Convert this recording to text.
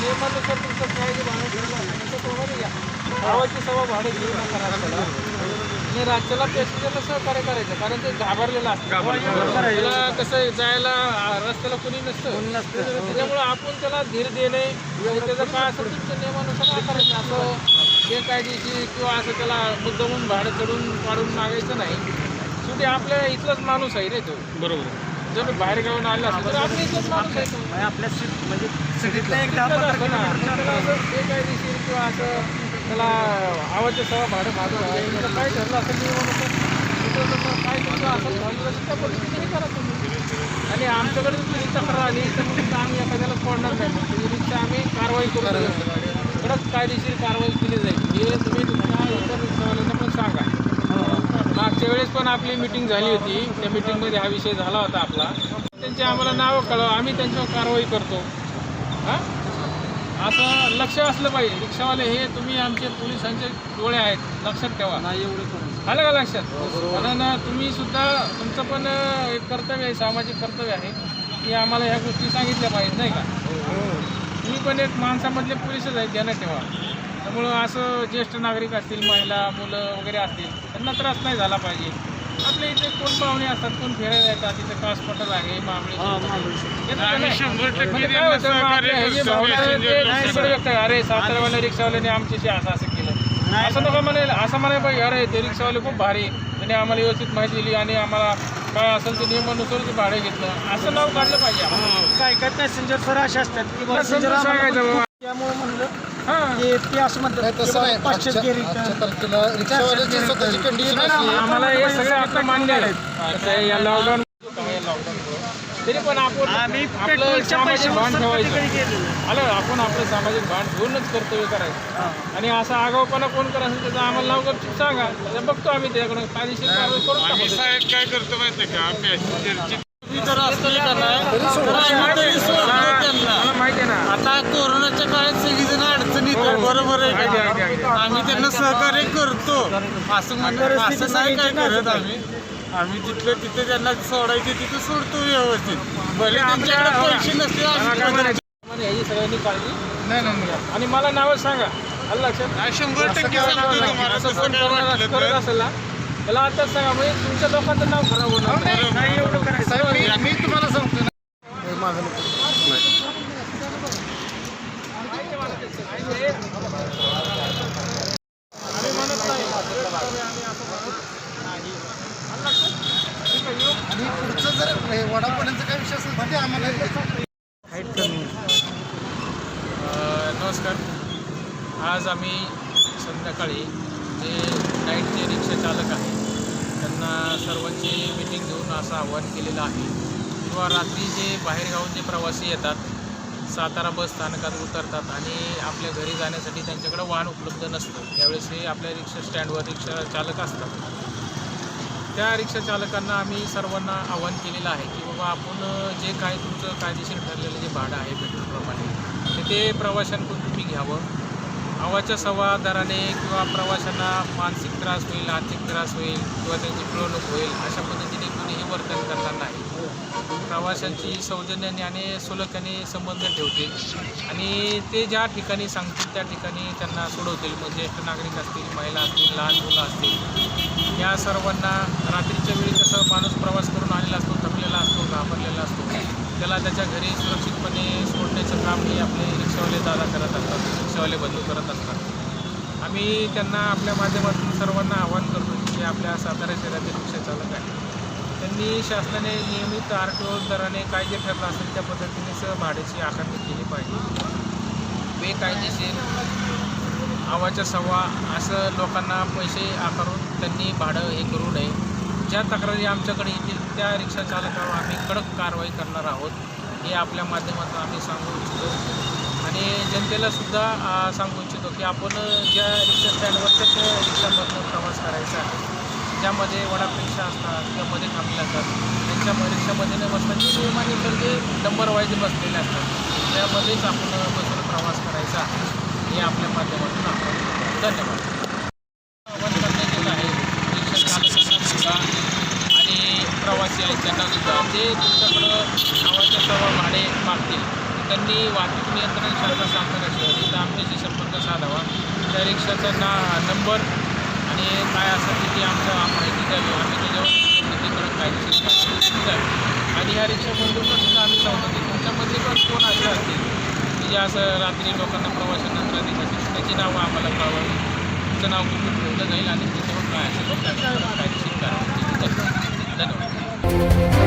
नियमानुसार तुमचं काय जे भाडं आहे, त्याच्याप्रमाणे घ्या गावाची सभा भाडं घेऊ नका राज्याला आणि राज्याला पॅसेंजरला सहकार्य करायचं कारण ते घाबरलेलं असतं. त्याला कसं आहे, जायला रस्त्याला कोणी नसतं. त्याच्यामुळे आपण त्याला धीर देणे त्याचं काय असेल तुमच्या नियमानुसार करायचं. असं बेकायदेशीर किंवा असं त्याला मुद्दामून भाडं चढून काढून मागायचं नाही. शेवटी आपल्या इथलाच माणूस आहे रे तो. बरोबर. जर बाहेर गावून आला असेल तर आपल्या इथलाच माणूस आहे. तो म्हणजे आपल्या सिट म्हणजे सिटीतला एक दहा त्याला पंधरा असं ना, किलोमीटर त्याला असं बेकायदेशीर किंवा असं त्याला आवाजच्या सभा भाडं मागं त्याला काय ठरलं असेल नियमानुसार तिथं जर काय तुमचं असं झालं त्या पद्धतीने करा तुम्ही. आणि आमच्याकडे जर तुझी तक्रार आली तर मग आम्ही एखाद्याला सोडणार नाही. मग तुझी रिक्षा आम्ही कारवाई करू कडक कायदेशीर कारवाई केली जाईल हे तुम्ही तुमच्या इतर रिक्षावाल्यांना पण सांगा मागच्या वेळेस पण आपली मिटिंग झाली होती. त्या मिटिंगमध्ये हा विषय झाला होता आपला. त्यांची आम्हाला नावं कळवा. आम्ही त्यांच्यावर कारवाई करतो. हां? असं लक्ष असलं पाहिजे. रिक्षावाले हे तुम्ही आमचे पोलिसांचे डोळे आहेत. लक्षात ठेवा. नाही एवढं आलं का लक्षात? कारण तुम्ही सुद्धा तुमचं पण एक कर्तव्य आहे सामाजिक कर्तव्य आहे की आम्हाला ह्या गोष्टी सांगितल्या पाहिजेत नाही का? तुम्ही पण एक माणसामधले पोलिसच आहेत ध्यानात ठेवा. त्यामुळं असं ज्येष्ठ नागरिक असतील महिला मुलं वगैरे असतील त्यांना त्रास नाही झाला पाहिजे. आपल्या इथे कोण पाहुणे असतात कोण फिरायला येतात तिथे कास पटल आहे मामळे म्हणजे हे. अरे सातारावाल्या रिक्षावाल्याने आमच्याशी असं असं केलं. असं नका म्हणाल असं म्हणाय पाहिजे अरे ते रिक्षावाले खूप भारी त्यांनी आम्हाला व्यवस्थित माहिती दिली आणि आम्हाला काय असेल ते नियमानुसार ते भाडे घेतलं. असं नाव काढलं पाहिजे. काय काय पॅसेंजर सर असे असतात. त्यामुळे म्हणलं हां. की ते असं म्हणतात की तसं नाही. बाबा पाचशे आजच्या गेली आजच्या तारखेला रिक्षावाल्याची स्वतःची कंडिशन अशी आहे. आम्हाला हे सगळं आता मान्य आहे कसं आहे, या लॉकडाऊन तरी पण आपण आम्ही आपलं पेट्रोलच्या सामाजिक भान सर ठेवायचं. कधी केलेलं आलं आपण आपलं सामाजिक भान ठेवूनच कर्तव्य करायचं. हां. आणि असा आगाऊपणा कोण करायचं त्याचं आम्हाला गपचूप सांगा. त्याचं बघतो आम्ही त्याच्याकडे कायदेशीर कारवाई करून आम्ही टाकू साहेब काय करतो माहिती आहे का मला माहिती बरोबर आहे का? आम्ही त्यांना सहकार्य करतो. असं म्हणलं असं नाही काय करत आम्ही. आम्ही तिथलं तिथे त्यांना सोडायचे तिथे सोडतो व्यवस्थित. भले त्यांच्याकडे पैसे ह्याची सगळ्यांनी काळजी. नाही नाही नाही. आणि मला नावं सांगा. लक्षात शंभर टक्के त्याला आताच सांगा म्हणजे तुमच्या लोकांचं नाव खराब होणार नाही. एवढं करायचं. मी तुम्हाला सांगतो ना. माझं नको. आम्ही म्हणत नाही आम्ही आणि पुढचं जर हे काय विषय असेल तर ते आम्हाला कमी नमस्कार. आज आम्ही संध्याकाळी जे नाईटचे रिक्षा चालक आहेत त्यांना सर्वांची मिटिंग घेऊन असं आवाहन केलेलं आहे. किंवा रात्री जे बाहेरगावून जे प्रवासी येतात सातारा बस स्थानकात उतरतात आणि आपल्या घरी जाण्यासाठी त्यांच्याकडे वाहन उपलब्ध नसतं. त्यावेळेस हे आपल्या रिक्षा स्टँडवर रिक्षा चालक असतात. त्या रिक्षा चालकांना आम्ही सर्वांना आवाहन केलेलं आहे की बाबा आपण जे काय तुमचं कायदेशीर ठरलेलं जे भाडं आहे पेट्रोलप्रमाणे ते ते प्रवाशांकडून तुम्ही घ्यावं. आवाच्या सव्वा दराने किंवा प्रवाशांना मानसिक त्रास होईल आर्थिक त्रास होईल किंवा त्यांची पिळवणूक होईल अशा पद्धतीने कुणीही वर्तन करणार नाही. प्रवाशांची सौजन्याने आणि सुलकाने संबंध ठेवतील आणि ते ज्या ठिकाणी सांगतील त्या ठिकाणी त्यांना सोडवतील. मग ज्येष्ठ नागरिक असतील महिला असतील लहान मुलं असतील. या सर्वांना रात्रीच्या वेळी कसं माणूस प्रवास करून आलेला असतो थकलेला असतो घाबरलेला असतो त्याला त्याच्या घरी सुरक्षितपणे सोडण्याचं काम हे आपले रिक्षावाले दादा करत असतात रिक्षावाले बंधू करत असतात. आम्ही त्यांना आपल्या माध्यमातून सर्वांना आवाहन करतो की आपल्या सातारा शहरातील रिक्षा चालक आहे त्यांनी शासनाने नियमित आर टी ओ दराने काय जे ठरलं असेल त्या पद्धतीनेच भाड्याची आकारणी केली पाहिजे. बेकायदेशीर आवाच्या सव्वा असं लोकांना पैसे आकारून त्यांनी भाडं हे करू नये. ज्या तक्रारी आमच्याकडे येतील त्या रिक्षा चालकावर आम्ही कडक कारवाई करणार आहोत हे आपल्या माध्यमातून आम्ही सांगू इच्छितो. आणि जनतेला सुद्धा सांगू इच्छितो की आपण ज्या रिक्षा स्टँडवरच्या त्या रिक्षामधून प्रवास करायचा आहे ज्यामध्ये वडाप रिक्षा असतात त्यामध्ये थांबले असतात त्यांच्या रिक्षामध्ये न बसतात जे नियमाने तर जे नंबर वाईज बसलेले असतात त्यामध्येच आपण बसून प्रवास करायचा आहे हे आपल्या माध्यमातून आपण धन्यवाद. आवाहन करण्यात येत आहे. रिक्षा आणि प्रवासी आहेत त्यांनासुद्धा जे तुमच्याकडं नावाच्या सर्व भाडे मागतील त्यांनी वाहतूक नियंत्रण शाखा सांगणार होती तर आमच्याशी संपर्क साधावा. त्या रिक्षाचा ना नंबर आणि काय असं तिथे आमच्या माहिती द्यावी आम्ही त्याच्यावर कायदेशीर आणि ह्या रिक्षाबंधूंना सुद्धा आम्ही सांगतो की तुमच्यामध्ये पण कोण असे असतील की जे असं रात्री लोकांना प्रवाशांना त्रास त्याची नावं आम्हाला कळवावी तुमचं नाव कुठून ठेवलं जाईल आणि त्याच्यावर काय असेल तर कायदेशीर कारवाई धन्यवाद